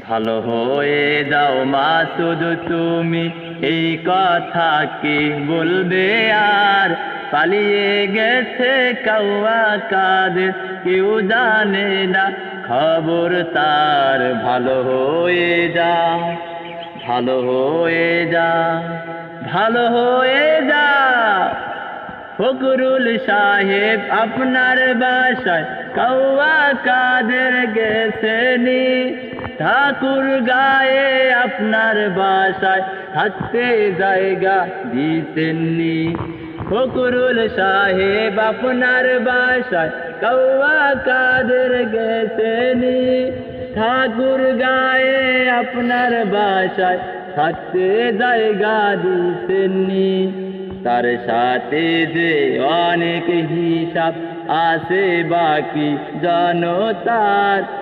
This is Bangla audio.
ভালো হয়ে যাও মা, শুধু তুমি এই কথা কি বলবে আর? পালিয়ে গেছে কাউয়া কাদের কেউ জানে না খবর তার। ভালো হয়ে যা, ভালো হয়ে যা, ভালো হয়ে যা। ফকরুল সাহেব আপনার বাসায় কৌয়া কাদের গেছেনি। ঠাকুর গায়ে আপনার বাসায় থাকতে জায়গা দিতেননি। ফকরুল সাহেব আপনার বাসায় কৌয়া কাদের গেছেনি। ঠাকুর গায়ে আপনার বাসায় থাকতে জায়গা দিতেননি। তার সাথে যে অনেক হিসাব আছে বাকি, জানো তার